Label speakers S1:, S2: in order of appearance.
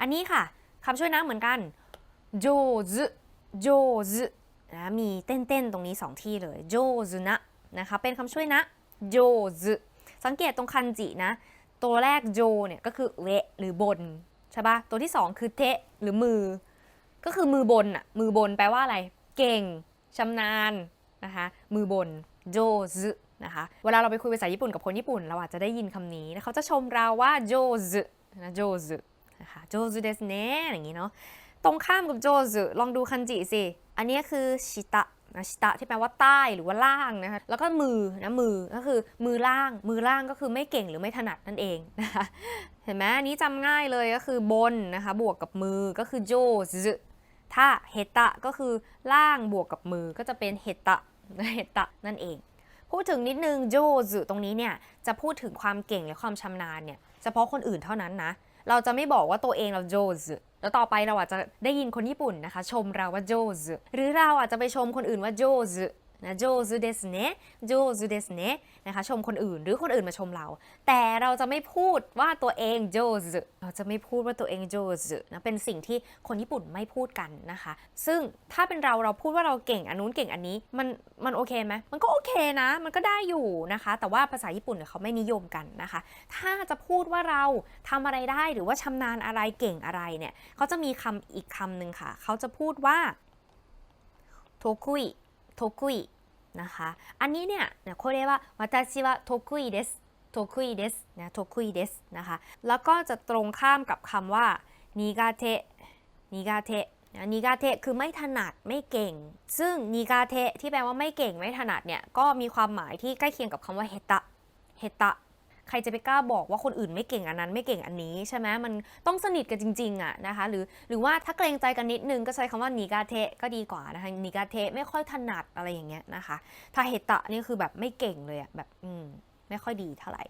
S1: อันนี้ค่ะคำช่วยนะเหมือนกันโจซึโจซึนะมีเต้นๆ ตรงนี้สองที่เลยโจซึนะนะคะเป็นคำช่วยนะโจซึสังเกตตรงคันจินะ ตัวแรกโจเนี่ยก็คือเละหรือบนใช่ปะตัวที่สองคือเทะหรือมือ ก็คือมือบนอะมือบนแปลว่าอะไร เก่งชำนาญนะคะมือบนโจซึนะคะเวลาเราไปคุยภาษาญี่ปุ่นกับคนญี่ปุ่น เราอาจจะได้ยินคำนี้เขาจะชมเราว่าโจซึนะโจซึ นะคะโจซึเดสเนะอย่างนี้เนาะตรงข้ามกับโจซึลองดูคันจิสิ อันนี้คือชิตะนะชิตะที่แปลว่าใต้หรือว่าล่างนะคะแล้วก็มือนะมือก็คือมือล่าง มือล่างก็คือไม่เก่งหรือไม่ถนัดนั่นเองนะคะเห็นไหมอันนี้จำง่ายเลยก็คือบนนะคะบวกกับมือก็คือโจซึถ้าเฮตะก็คือล่างบวกกับมือก็จะเป็นเฮตะเฮตะนั่นเอง พูดถึงนิดนึงโจซึตรงนี้เนี่ยจะพูดถึงความเก่งและความชำนาญเนี่ยเฉพาะคนอื่นเท่านั้นนะ เราจะไม่บอกว่าตัวเองเราโจซึแล้วต่อไปเราอาจจะได้ยินคนญี่ปุ่นนะคะ ชมเราว่าโจซึหรือเราอาจจะไปชมคนอื่นว่าโจซึ นะโจซึเดสเนะโจซึเดสเนะนะคะชมคนอื่นหรือคนอื่นมาชมเรา แต่เราจะไม่พูดว่าตัวเองโจซึเราจะไม่พูดว่าตัวเองโจซึนะเป็นสิ่งที่คนญี่ปุ่นไม่พูดกันนะคะ ซึ่งถ้าเป็นเราเราพูดว่าเราเก่งอันนู้นเก่งอันนี้มันมันโอเคไหมมันก็โอเคนะ มันก็ได้อยู่นะคะ แต่ว่าภาษาญี่ปุ่นเนี่ยเขาไม่นิยมกันนะคะ ถ้าจะพูดว่าเราทำอะไรได้หรือว่าชำนาญอะไรเก่งอะไรเนี่ยเขาจะมีคำอีกคำหนึ่งค่ะ เขาจะพูดว่าโทคุย โทคุยนะคะ อันนี้เนี่ยเนี่ยこれは私は得意です得意ですนะ得意ですนะคะ แล้วก็จะตรงข้ามกับคำว่านิกาเทนิกาเทนิกาเทคือไม่ถนัดไม่เก่ง ซึ่งนิกาเทที่แปลว่าไม่เก่งไม่ถนัดเนี่ยก็มีความหมายที่ใกล้เคียงกับคำว่าเฮตะเฮตะ ใครจะไปกล้าบอกว่าคนอื่นไม่เก่งอันนั้นไม่เก่งอันนี้ใช่ไหมมันต้องสนิทกันจริงๆอะนะคะหรือหรือว่าถ้าเกรงใจกันนิดนึงก็ใช้คำว่านิกาเทะก็ดีกว่านะคะนิกาเทะไม่ค่อยถนัดอะไรอย่างเงี้ยนะคะถ้าเหตะนี่คือแบบไม่เก่งเลยอะแบบอืมไม่ค่อยดีเท่าไหร่